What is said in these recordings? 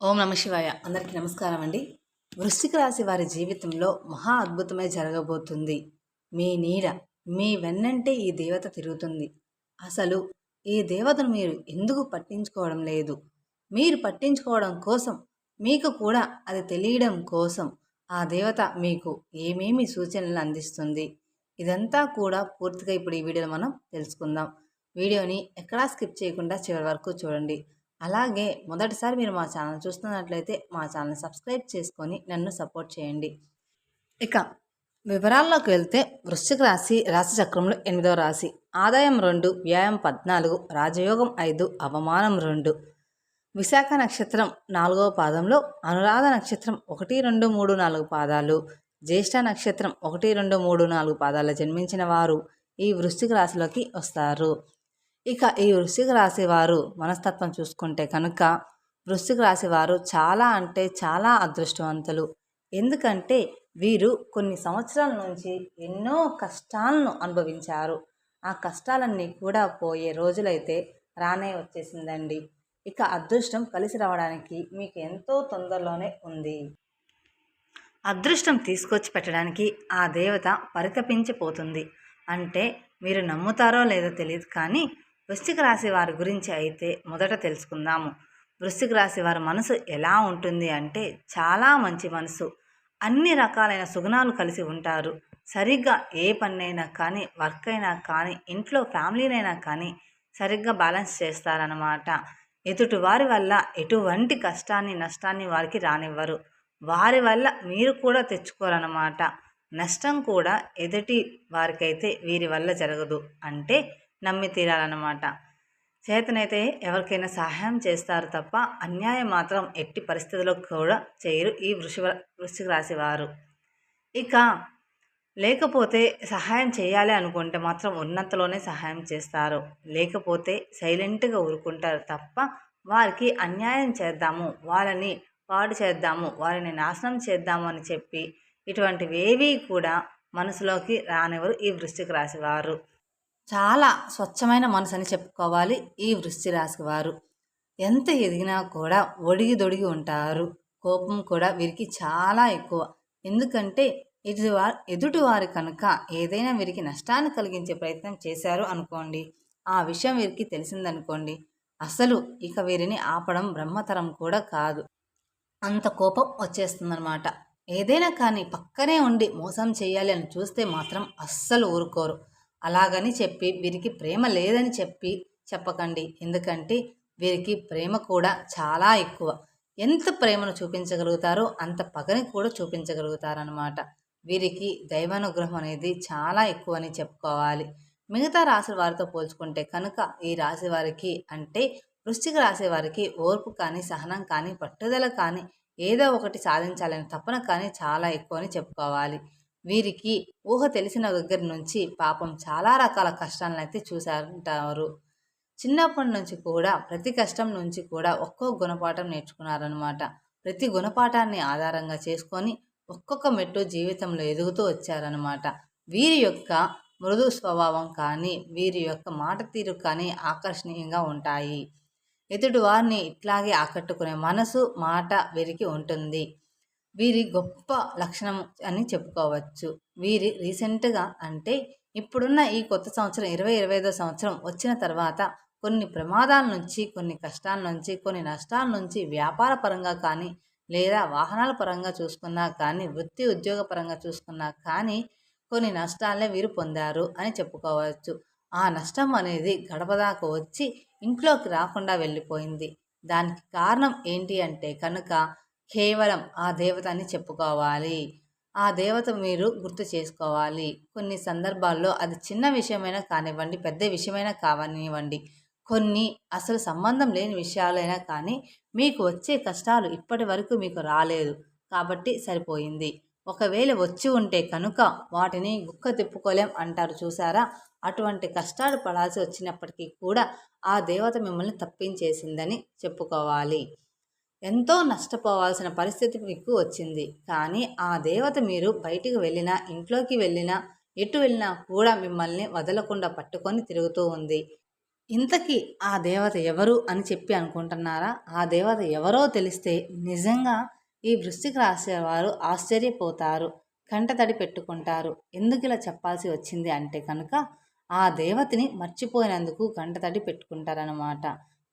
ఓం నమ శివాయ. అందరికీ నమస్కారం అండి. వృశ్చిక రాశి వారి జీవితంలో మహా అద్భుతమే జరగబోతుంది. మీ నీడ మీ వెన్నంటే ఈ దేవత తిరుగుతుంది. అసలు ఈ దేవతను మీరు ఎందుకు పట్టించుకోవడం లేదు? మీరు పట్టించుకోవడం కోసం మీకు కూడా అది తెలియడం కోసం ఆ దేవత మీకు ఏమేమి సూచనలు అందిస్తుంది? ఇదంతా కూడా పూర్తిగా ఇప్పుడు ఈ వీడియోలో మనం తెలుసుకుందాం. వీడియోని ఎక్కడా స్కిప్ చేయకుండా చివరి వరకు చూడండి. అలాగే మొదటిసారి మీరు మా ఛానల్ చూస్తున్నట్లయితే మా ఛానల్ సబ్స్క్రైబ్ చేసుకొని నన్ను సపోర్ట్ చేయండి. ఇక వివరాల్లోకి వెళ్తే వృశ్చిక రాశి రాశి చక్రంలో ఎనిమిదవ రాశి. ఆదాయం రెండు వ్యాయామం పద్నాలుగు రాజయోగం ఐదు అవమానం రెండు. విశాఖ నక్షత్రం నాలుగవ పాదంలో అనురాధ నక్షత్రం ఒకటి రెండు మూడు నాలుగు పాదాలు. జ్యేష్ఠ నక్షత్రం ఒకటి రెండు మూడు నాలుగు పాదాలు జన్మించిన వారు ఈ వృశ్చిక రాశిలోకి వస్తారు. ఇక ఈ వృశ్చిక రాశి వారు మనస్తత్వం చూసుకుంటే కనుక వృశ్చిక రాశి వారు చాలా అంటే చాలా అదృష్టవంతులు. ఎందుకంటే వీరు కొన్ని సంవత్సరాల నుంచి ఎన్నో కష్టాలను అనుభవించారు. ఆ కష్టాలన్నీ కూడా పోయే రోజులైతే రానే వచ్చేసిందండి. ఇక అదృష్టం కలిసి రావడానికి మీకు ఎంతో తొందరలోనే ఉంది. అదృష్టం తీసుకొచ్చి పెట్టడానికి ఆ దేవత పరితపించిపోతుంది. అంటే మీరు నమ్ముతారో లేదో తెలియదు కానీ వృశ్చిక రాశి వారి గురించి అయితే మొదట తెలుసుకుందాము. వృశ్చిక రాశి వారి మనసు ఎలా ఉంటుంది అంటే చాలా మంచి మనసు. అన్ని రకాలైన సుగుణాలు కలిసి ఉంటారు. సరిగ్గా ఏ పన్నైనా కానీ వర్క్ అయినా కానీ ఇంట్లో ఫ్యామిలీనైనా కానీ సరిగ్గా బ్యాలెన్స్ చేస్తారనమాట ఎదుటి వారి వల్ల ఎటువంటి కష్టాన్ని నష్టాన్ని వారికి రానివ్వరు. వారి వల్ల మీరు కూడా తెచ్చుకోరనమాట నష్టం కూడా ఎదుటి వారికైతే వీరి వల్ల జరగదు. అంటే నమ్మి తీరాలన్నమాట. చేతనైతే ఎవరికైనా సహాయం చేస్తారు తప్ప అన్యాయం మాత్రం ఎట్టి పరిస్థితుల్లో కూడా చేయరు ఈ వృషభ వృశ్చిక రాశి వారు. ఇక లేకపోతే సహాయం చేయాలి అనుకుంటే మాత్రం ఉన్నంతలోనే సహాయం చేస్తారు. లేకపోతే సైలెంట్గా ఊరుకుంటారు తప్ప వారికి అన్యాయం చేద్దాము వాళ్ళని పాడు చేద్దాము వారిని నాశనం చేద్దాము అని చెప్పి ఇటువంటివేవీ కూడా మనసులోకి రానివ్వరు ఈ వృశ్చిక రాశి వారు. చాలా స్వచ్ఛమైన మనసు అని చెప్పుకోవాలి ఈ వృష్టి రాశి వారు. ఎంత ఎదిగినా కూడా ఒడిగి దొడిగి ఉంటారు. కోపం కూడా వీరికి చాలా ఎక్కువ. ఎందుకంటే ఎదుటి వారు ఎదుటి కనుక ఏదైనా వీరికి నష్టాన్ని కలిగించే ప్రయత్నం చేశారు అనుకోండి ఆ విషయం వీరికి తెలిసిందనుకోండి అసలు ఇక వీరిని ఆపడం బ్రహ్మతరం కూడా కాదు. అంత కోపం వచ్చేస్తుందన్నమాట. ఏదైనా కానీ పక్కనే ఉండి మోసం చేయాలి అని చూస్తే మాత్రం అస్సలు ఊరుకోరు. అలాగని చెప్పి వీరికి ప్రేమ లేదని చెప్పి చెప్పకండి. ఎందుకంటే వీరికి ప్రేమ కూడా చాలా ఎక్కువ. ఎంత ప్రేమను చూపించగలుగుతారో అంత పగని కూడా చూపించగలుగుతారనమాట వీరికి దైవానుగ్రహం అనేది చాలా ఎక్కువ అని చెప్పుకోవాలి. మిగతా రాశి వారితో పోల్చుకుంటే కనుక ఈ రాశి వారికి అంటే వృశ్చిక రాశి వారికి ఓర్పు కానీ సహనం కానీ పట్టుదల కానీ ఏదో ఒకటి సాధించాలని తపన కానీ చాలా ఎక్కువ అని చెప్పుకోవాలి. వీరికి ఊహ తెలిసిన దగ్గర నుంచి పాపం చాలా రకాల కష్టాలను అయితే చూసారంటారు చిన్నప్పటి నుంచి కూడా ప్రతి కష్టం నుంచి కూడా ఒక్కో గుణపాఠం నేర్చుకున్నారనమాట ప్రతి గుణపాఠాన్ని ఆధారంగా చేసుకొని ఒక్కొక్క మెట్టు జీవితంలో ఎదుగుతూ వచ్చారనమాట వీరి యొక్క మృదు స్వభావం కానీ వీరి యొక్క మాట తీరు కానీ ఆకర్షణీయంగా ఉంటాయి. ఎదుటి వారిని ఇట్లాగే ఆకట్టుకునే మనసు మాట వీరికి ఉంటుంది. వీరి గొప్ప లక్షణం అని చెప్పుకోవచ్చు. వీరి రీసెంట్గా అంటే ఇప్పుడున్న ఈ కొత్త సంవత్సరం ఇరవై ఇరవై ఐదో సంవత్సరం వచ్చిన తర్వాత కొన్ని ప్రమాదాల నుంచి కొన్ని కష్టాల నుంచి కొన్ని నష్టాల నుంచి వ్యాపార పరంగా కానీ లేదా వాహనాల పరంగా చూసుకున్నా కానీ వృత్తి ఉద్యోగ పరంగా చూసుకున్నా కానీ కొన్ని నష్టాలనే వీరు పొందారు అని చెప్పుకోవచ్చు. ఆ నష్టం అనేది గడపదాకా వచ్చి ఇంట్లోకి రాకుండా వెళ్ళిపోయింది. దానికి కారణం ఏంటి అంటే కనుక కేవలం ఆ దేవత అని చెప్పుకోవాలి. ఆ దేవత మీరు గుర్తు చేసుకోవాలి. కొన్ని సందర్భాల్లో అది చిన్న విషయమైనా కానివ్వండి పెద్ద విషయమైనా కావనివ్వండి కొన్ని అసలు సంబంధం లేని విషయాలైనా కానీ మీకు వచ్చే కష్టాలు ఇప్పటి వరకు మీకు రాలేదు కాబట్టి సరిపోయింది. ఒకవేళ వచ్చి ఉంటే కనుక వాటిని గుక్క తిప్పుకోలేం అంటారు చూసారా? అటువంటి కష్టాలు పడాల్సి వచ్చినప్పటికీ కూడా ఆ దేవత మిమ్మల్ని తప్పించేసిందని చెప్పుకోవాలి. ఎంతో నష్టపోవాల్సిన పరిస్థితి మీకు వచ్చింది. కానీ ఆ దేవత మీరు బయటికి వెళ్ళినా ఇంట్లోకి వెళ్ళినా ఎటు వెళ్ళినా కూడా మిమ్మల్ని వదలకుండా పట్టుకొని తిరుగుతూ ఉంది. ఇంతకీ ఆ దేవత ఎవరు అని చెప్పి అనుకుంటున్నారా? ఆ దేవత ఎవరో తెలిస్తే నిజంగా ఈ వృశ్చిక రాశి వారు ఆశ్చర్యపోతారు కంటతడి పెట్టుకుంటారు. ఎందుకు ఇలా చెప్పాల్సి వచ్చింది అంటే కనుక ఆ దేవతని మర్చిపోయినందుకు కంటతడి పెట్టుకుంటారనమాట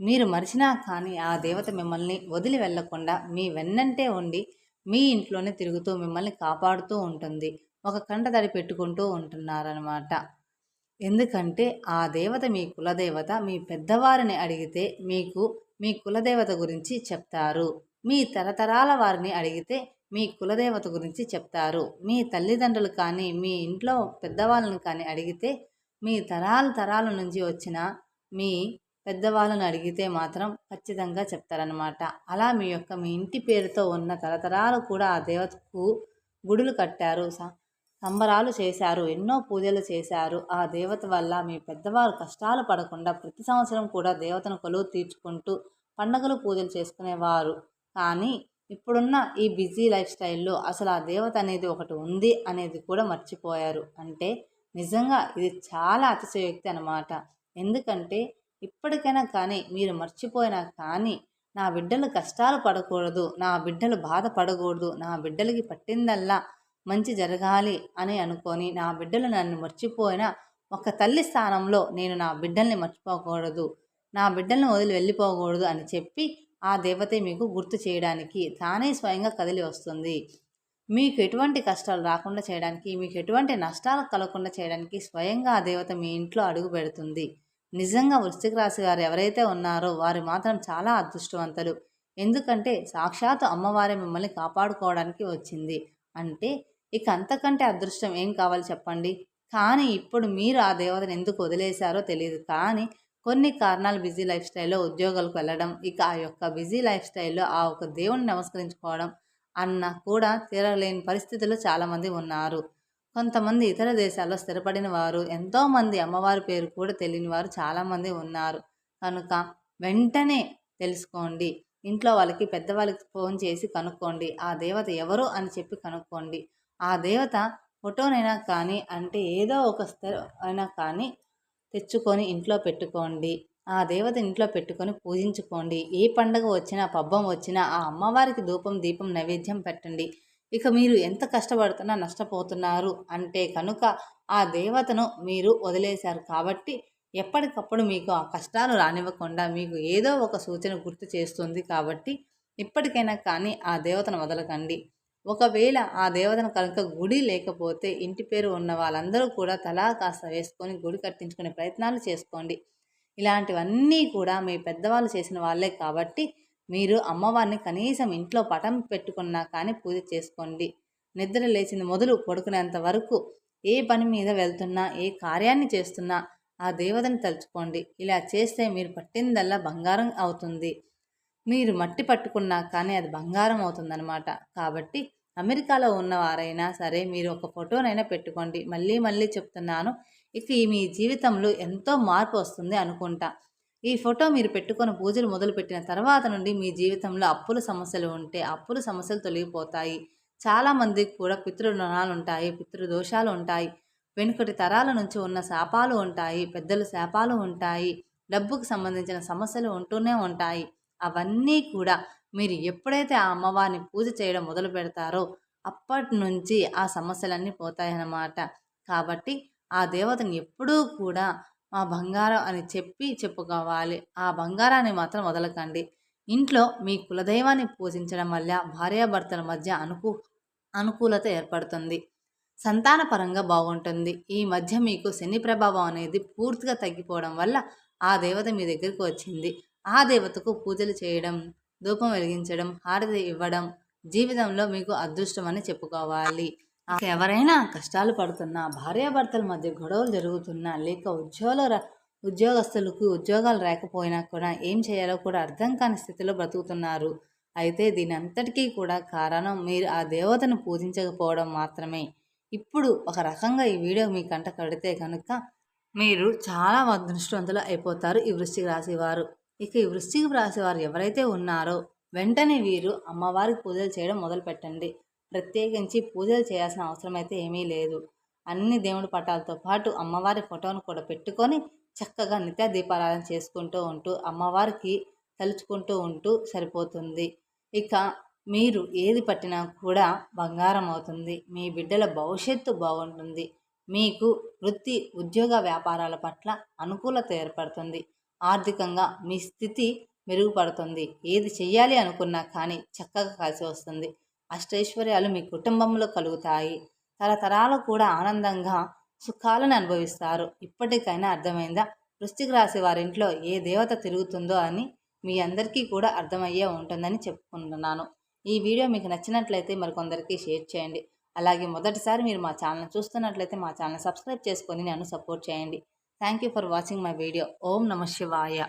మీరు మరిచినా కానీ ఆ దేవత మిమ్మల్ని వదిలి వెళ్ళకుండా మీ వెన్నంటే ఉండి మీ ఇంట్లోనే తిరుగుతూ మిమ్మల్ని కాపాడుతూ ఉంటుంది. ఒక కంటతడి పెట్టుకుంటూ ఉంటున్నారనమాట ఎందుకంటే ఆ దేవత మీ కులదేవత మీ పెద్దవారిని అడిగితే మీకు మీ కులదేవత గురించి చెప్తారు. మీ తరతరాల వారిని అడిగితే మీ కులదేవత గురించి చెప్తారు. మీ తల్లిదండ్రులు కానీ మీ ఇంట్లో పెద్దవాళ్ళని కానీ అడిగితే మీ తరాల తరాల నుంచి వచ్చిన మీ పెద్దవాళ్ళని అడిగితే మాత్రం ఖచ్చితంగా చెప్తారనమాట అలా మీ యొక్క మీ ఇంటి పేరుతో ఉన్న తరతరాలు కూడా ఆ దేవతకు గుడులు కట్టారు సంబరాలు చేశారు ఎన్నో పూజలు చేశారు. ఆ దేవత వల్ల మీ పెద్దవారు కష్టాలు పడకుండా ప్రతి సంవత్సరం కూడా దేవతను కొలువు తీర్చుకుంటూ పండగలు పూజలు చేసుకునేవారు. కానీ ఇప్పుడున్న ఈ బిజీ లైఫ్ స్టైల్లో అసలు ఆ దేవత అనేది ఒకటి ఉంది అనేది కూడా మర్చిపోయారు. అంటే నిజంగా ఇది చాలా అతిశయోక్తి అనమాట ఎందుకంటే ఇప్పటికైనా కానీ మీరు మర్చిపోయినా కానీ నా బిడ్డలు కష్టాలు పడకూడదు నా బిడ్డలు బాధపడకూడదు నా బిడ్డలకి పట్టిందల్లా మంచి జరగాలి అని అనుకొని నా బిడ్డలు నన్ను మర్చిపోయిన ఒక తల్లి స్థానంలో నేను నా బిడ్డల్ని మర్చిపోకూడదు నా బిడ్డలను వదిలి వెళ్ళిపోకూడదు అని చెప్పి ఆ దేవతే మీకు గుర్తు చేయడానికి తానే స్వయంగా కదిలి వస్తుంది. మీకు ఎటువంటి కష్టాలు రాకుండా చేయడానికి మీకు ఎటువంటి నష్టాలు కలగకుండా చేయడానికి స్వయంగా ఆ దేవత మీ ఇంట్లో అడుగు పెడుతుంది. నిజంగా వృశ్చిక రాశి వారు ఎవరైతే ఉన్నారో వారు మాత్రం చాలా అదృష్టవంతులు. ఎందుకంటే సాక్షాత్ అమ్మవారి మిమ్మల్ని కాపాడుకోవడానికి వచ్చింది. అంటే ఇక అంతకంటే అదృష్టం ఏం కావాలి చెప్పండి? కానీ ఇప్పుడు మీరు ఆ దేవతను ఎందుకు వదిలేశారో తెలియదు. కానీ కొన్ని కారణాలు బిజీ లైఫ్ స్టైల్లో ఉద్యోగాలకు వెళ్ళడం ఇక ఆ యొక్క బిజీ లైఫ్ స్టైల్లో ఆ ఒక దేవుణ్ణి నమస్కరించుకోవడం అన్న కూడా తీరలేని పరిస్థితుల్లో చాలామంది ఉన్నారు. కొంతమంది ఇతర దేశాల్లో స్థిరపడిన వారు ఎంతోమంది అమ్మవారి పేరు కూడా తెలియని వారు చాలామంది ఉన్నారు. కనుక వెంటనే తెలుసుకోండి. ఇంట్లో వాళ్ళకి పెద్దవాళ్ళకి ఫోన్ చేసి కనుక్కోండి. ఆ దేవత ఎవరు అని చెప్పి కనుక్కోండి. ఆ దేవత ఫోటోనైనా కానీ అంటే ఏదో ఒక అయినా కానీ తెచ్చుకొని ఇంట్లో పెట్టుకోండి. ఆ దేవత ఇంట్లో పెట్టుకొని పూజించుకోండి. ఏ పండగ వచ్చినా పబ్బం వచ్చినా ఆ అమ్మవారికి ధూపం దీపం నైవేద్యం పెట్టండి. ఇక మీరు ఎంత కష్టపడుతున్నా నష్టపోతున్నారు అంటే కనుక ఆ దేవతను మీరు వదిలేశారు కాబట్టి ఎప్పటికప్పుడు మీకు ఆ కష్టాలు రానివ్వకుండా మీకు ఏదో ఒక సూచన గుర్తు చేస్తుంది కాబట్టి ఇప్పటికైనా కానీ ఆ దేవతను వదలకండి. ఒకవేళ ఆ దేవతను కనుక గుడి లేకపోతే ఇంటి పేరు ఉన్న వాళ్ళందరూ కూడా తలా కాస్త వేసుకొని గుడి కట్టించుకునే ప్రయత్నాలు చేసుకోండి. ఇలాంటివన్నీ కూడా మీ పెద్దవాళ్ళు చేసిన వాళ్ళే కాబట్టి మీరు అమ్మవారిని కనీసం ఇంట్లో పటం పెట్టుకున్నా కానీ పూజ చేసుకోండి. నిద్ర లేచింది మొదలు పడుకునేంత వరకు ఏ పని మీద వెళ్తున్నా ఏ కార్యాన్ని చేస్తున్నా ఆ దేవతని తలుచుకోండి. ఇలా చేస్తే మీరు పట్టిందల్లా బంగారం అవుతుంది. మీరు మట్టి పట్టుకున్నా కానీ అది బంగారం అవుతుందన్నమాట. కాబట్టి అమెరికాలో ఉన్నవారైనా సరే మీరు ఒక ఫోటోనైనా పెట్టుకోండి. మళ్ళీ మళ్ళీ చెప్తున్నాను. ఇక ఈ మీ జీవితంలో ఎంతో మార్పు వస్తుంది అనుకుంటా. ఈ ఫోటో మీరు పెట్టుకొని పూజలు మొదలుపెట్టిన తర్వాత నుండి మీ జీవితంలో అప్పుల సమస్యలు ఉంటే అప్పుల సమస్యలు తొలగిపోతాయి. చాలామందికి కూడా పితృరుణాలు ఉంటాయి పితృదోషాలు ఉంటాయి. వెనుకటి తరాల నుంచి ఉన్న శాపాలు ఉంటాయి పెద్దల శాపాలు ఉంటాయి డబ్బుకు సంబంధించిన సమస్యలు ఉంటూనే ఉంటాయి. అవన్నీ కూడా మీరు ఎప్పుడైతే ఆ అమ్మవారిని పూజ చేయడం మొదలు పెడతారో అప్పటి నుంచి ఆ సమస్యలన్నీ పోతాయన్నమాట. కాబట్టి ఆ దేవతను ఎప్పుడూ కూడా మా బంగారం అని చెప్పి చెప్పుకోవాలి. ఆ బంగారాన్ని మాత్రం వదలకండి. ఇంట్లో మీ కులదైవాన్ని పూజించడం వల్ల భార్యాభర్తల మధ్య అనుకూ అనుకూలత ఏర్పడుతుంది. సంతానపరంగా బాగుంటుంది. ఈ మధ్య మీకు శని ప్రభావం అనేది పూర్తిగా తగ్గిపోవడం వల్ల ఆ దేవత మీ దగ్గరికి వచ్చింది. ఆ దేవతకు పూజలు చేయడం ధూపం వెలిగించడం హారతి ఇవ్వడం జీవితంలో మీకు అదృష్టం అని చెప్పుకోవాలి. ఎవరైనా కష్టాలు పడుతున్నా భార్యాభర్తల మధ్య గొడవలు జరుగుతున్నా లేక ఉద్యోగాల ఉద్యోగస్తులకు ఉద్యోగాలు రాకపోయినా కూడా ఏం చేయాలో కూడా అర్థం కాని స్థితిలో బ్రతుకుతున్నారు. అయితే దీని అంతటికీ కూడా కారణం మీరు ఆ దేవతను పూజించకపోవడం మాత్రమే. ఇప్పుడు ఒక రకంగా ఈ వీడియో మీ కంట కడితే కనుక మీరు చాలా అదృష్టవంతులు అయిపోతారు ఈ వృశ్చిక రాశి వారు. ఇక ఈ వృశ్చిక రాశి వారు ఎవరైతే ఉన్నారో వెంటనే వీరు అమ్మవారికి పూజలు చేయడం మొదలు పెట్టండి ప్రత్యేకించి పూజలు చేయాల్సిన అవసరం అయితే ఏమీ లేదు. అన్ని దేవుడి పటాలతో పాటు అమ్మవారి ఫోటోను కూడా పెట్టుకొని చక్కగా నిత్య దీపారాధన చేసుకుంటూ ఉంటూ అమ్మవారికి తలుచుకుంటూ ఉంటూ సరిపోతుంది. ఇక మీరు ఏది పట్టినా కూడా బంగారం అవుతుంది. మీ బిడ్డల భవిష్యత్తు బాగుంటుంది. మీకు వృత్తి ఉద్యోగ వ్యాపారాల పట్ల అనుకూలత ఏర్పడుతుంది. ఆర్థికంగా మీ స్థితి మెరుగుపడుతుంది. ఏది చెయ్యాలి అనుకున్నా కానీ చక్కగా కలిసి వస్తుంది. అష్టైశ్వర్యాలు మీ కుటుంబంలో కలుగుతాయి. తరతరాలు కూడా ఆనందంగా సుఖాలను అనుభవిస్తారు. ఇప్పటికైనా అర్థమైందా? వృశ్చిక రాశి వారింట్లో ఏ దేవత తిరుగుతుందో అని మీ అందరికీ కూడా అర్థమయ్యే ఉంటుందని చెప్పుకుంటున్నాను. ఈ వీడియో మీకు నచ్చినట్లయితే మరికొందరికి షేర్ చేయండి. అలాగే మొదటిసారి మీరు మా ఛానల్ చూస్తున్నట్లయితే మా ఛానల్ సబ్స్క్రైబ్ చేసుకొని నన్ను సపోర్ట్ చేయండి. Thank you for watching my video. ఓం నమ శివాయ.